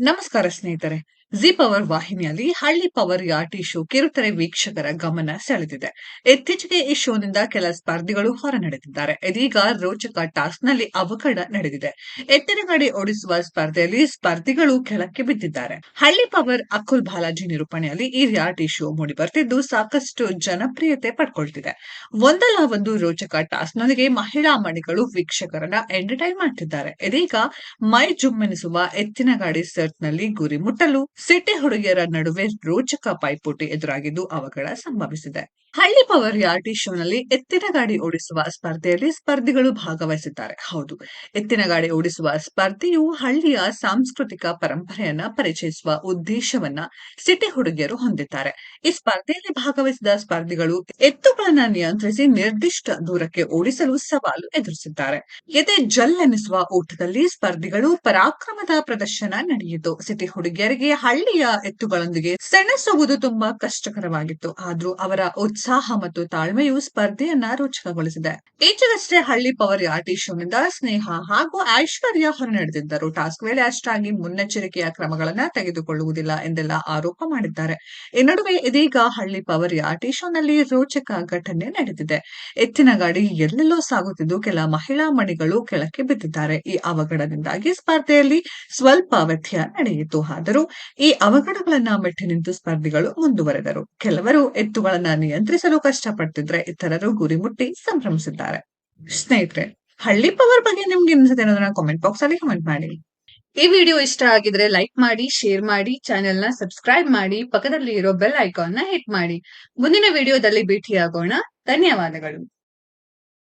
ನಮಸ್ಕಾರ ಸ್ನೇಹಿತರೆ. G power ವಾಹಿನಿಯಲ್ಲಿ ಹಳ್ಳಿ ಪವರ್ ಯಾಟಿ ಶೋ ಕಿರುತೆರೆ ವೀಕ್ಷಕರ ಗಮನ ಸೆಳೆದಿದೆ. ಇತ್ತೀಚೆಗೆ ಈ ಶೋನಿಂದ ಕೆಲ ಸ್ಪರ್ಧಿಗಳು ಹೊರ ನಡೆದಿದ್ದಾರೆ ಇದೀಗ ರೋಚಕ ಟಾಸ್ಕ್ನಲ್ಲಿ ಅವಘಡ ನಡೆದಿದೆ. ಎತ್ತಿನ ಗಾಡಿ ಓಡಿಸುವ ಸ್ಪರ್ಧೆಯಲ್ಲಿ ಸ್ಪರ್ಧಿಗಳು ಕೆಳಕ್ಕೆ ಬಿದ್ದಿದ್ದಾರೆ. ಹಳ್ಳಿ ಪವರ್ ಅಕುಲ್ ಬಾಲಾಜಿ ನಿರೂಪಣೆಯಲ್ಲಿ ಈ ರಿಯಾಲಿಟಿ ಶೋ ಮೂಡಿಬರ್ತಿದ್ದು ಸಾಕಷ್ಟು ಜನಪ್ರಿಯತೆ ಪಡ್ಕೊಳ್ತಿದೆ. ಒಂದಲ್ಲ ಒಂದು ರೋಚಕ ಟಾಸ್ಕ್ ನೊಂದಿಗೆ ಮಹಿಳಾ ಮಣಿಗಳು ವೀಕ್ಷಕರನ್ನ ಎಂಟರ್ಟೈನ್ ಮಾಡ್ತಿದ್ದಾರೆ. ಇದೀಗ ಮೈ ಜುಮ್ಮೆನಿಸುವ ಎತ್ತಿನ ಗಾಡಿ ಸೆಟ್ನಲ್ಲಿ ಗುರಿ ಮುಟ್ಟಲು ಸಿಟಿ ಹುಡುಗಿಯರ ನಡುವೆ ರೋಚಕ ಪೈಪೋಟಿ ಎದುರಾಗಿದ್ದು ಅವಘಡ ಸಂಭವಿಸಿದೆ. ಹಳ್ಳಿ ಪವರ್ ರಿಯಾಲಿಟಿ ಶೋನಲ್ಲಿ ಎತ್ತಿನ ಗಾಡಿ ಓಡಿಸುವ ಸ್ಪರ್ಧೆಯಲ್ಲಿ ಸ್ಪರ್ಧಿಗಳು ಭಾಗವಹಿಸಿದ್ದಾರೆ. ಹೌದು, ಎತ್ತಿನ ಗಾಡಿ ಓಡಿಸುವ ಸ್ಪರ್ಧೆಯು ಹಳ್ಳಿಯ ಸಾಂಸ್ಕೃತಿಕ ಪರಂಪರೆಯನ್ನ ಪರಿಚಯಿಸುವ ಉದ್ದೇಶವನ್ನ ಸಿಟಿ ಹುಡುಗಿಯರು ಹೊಂದಿದ್ದಾರೆ. ಈ ಸ್ಪರ್ಧೆಯಲ್ಲಿ ಭಾಗವಹಿಸಿದ ಸ್ಪರ್ಧಿಗಳು ಎತ್ತುಗಳನ್ನ ನಿಯಂತ್ರಿಸಿ ನಿರ್ದಿಷ್ಟ ದೂರಕ್ಕೆ ಓಡಿಸಲು ಸವಾಲು ಎದುರಿಸಿದ್ದಾರೆ. ಎದೆ ಜಲ್ ಎನಿಸುವ ಓಟದಲ್ಲಿ ಸ್ಪರ್ಧಿಗಳು ಪರಾಕ್ರಮದ ಪ್ರದರ್ಶನ ನಡೆಯಿತು. ಸಿಟಿ ಹುಡುಗಿಯರಿಗೆ ಹಳ್ಳಿಯ ಎತ್ತುಗಳೊಂದಿಗೆ ಸೆಣಸುವುದು ತುಂಬಾ ಕಷ್ಟಕರವಾಗಿತ್ತು. ಆದ್ರೂ ಅವರ ಉತ್ಸಾಹ ಮತ್ತು ತಾಳ್ಮೆಯು ಸ್ಪರ್ಧೆಯನ್ನ ರೋಚಕಗೊಳಿಸಿದೆ. ಈಚೆಗಷ್ಟೇ ಹಳ್ಳಿ ಪವರ್ ಶೋ ಶೋನಿಂದ ಸ್ನೇಹ ಹಾಗೂ ಐಶ್ವರ್ಯ ಹೊರನಡೆದಿದ್ದರು. ಟಾಸ್ಕ್ ವೇಳೆ ಅಷ್ಟಾಗಿ ಮುನ್ನೆಚ್ಚರಿಕೆಯ ಕ್ರಮಗಳನ್ನ ತೆಗೆದುಕೊಳ್ಳುವುದಿಲ್ಲ ಎಂದೆಲ್ಲ ಆರೋಪ ಮಾಡಿದ್ದಾರೆ. ಈ ನಡುವೆ ಇದೀಗ ಹಳ್ಳಿ ಪವರ್ ಯಾಟಿ ಶೋನಲ್ಲಿ ರೋಚಕ ಘಟನೆ ನಡೆದಿದೆ. ಎತ್ತಿನ ಗಾಡಿ ಎಲ್ಲೆಲ್ಲೋ ಸಾಗುತ್ತಿದ್ದು ಕೆಲ ಮಹಿಳಾ ಮಣಿಗಳು ಕೆಳಕ್ಕೆ ಬಿದ್ದಿದ್ದಾರೆ. ಈ ಅವಘಡದಿಂದಾಗಿ ಸ್ಪರ್ಧೆಯಲ್ಲಿ ಸ್ವಲ್ಪ ವ್ಯತ್ಯಯ ನಡೆಯಿತು. ಆದರೂ ಈ ಅವಘಡಗಳನ್ನ ಮೆಟ್ಟಿ ನಿಂತು ಸ್ಪರ್ಧಿಗಳು ಮುಂದುವರೆದರು. ಕೆಲವರು ಎತ್ತುಗಳನ್ನ ನಿಯಂತ್ರಿಸಲು ಕಷ್ಟಪಡ್ತಿದ್ರೆ ಇತರರು ಗುರಿ ಮುಟ್ಟಿ ಸಂಭ್ರಮಿಸಿದ್ದಾರೆ. ಸ್ನೇಹಿತರೆ, ಹಳ್ಳಿ ಪವರ್ ಬಗ್ಗೆ ನಿಮ್ಗೆ ಅನ್ಸುತ್ತೆ ಅನ್ನೋದನ್ನ ಕಾಮೆಂಟ್ ಬಾಕ್ಸ್ ಅಲ್ಲಿ ಕಮೆಂಟ್ ಮಾಡಿ. ಈ ವಿಡಿಯೋ ಇಷ್ಟ ಆಗಿದ್ರೆ ಲೈಕ್ ಮಾಡಿ ಶೇರ್ ಮಾಡಿ ಚಾನೆಲ್ನ ಸಬ್ಸ್ಕ್ರೈಬ್ ಮಾಡಿ ಪಕ್ಕದಲ್ಲಿ ಇರೋ ಬೆಲ್ ಐಕಾನ್ನ ಹಿಟ್ ಮಾಡಿ. ಮುಂದಿನ ವಿಡಿಯೋದಲ್ಲಿ ಭೇಟಿಯಾಗೋಣ. ಧನ್ಯವಾದಗಳು.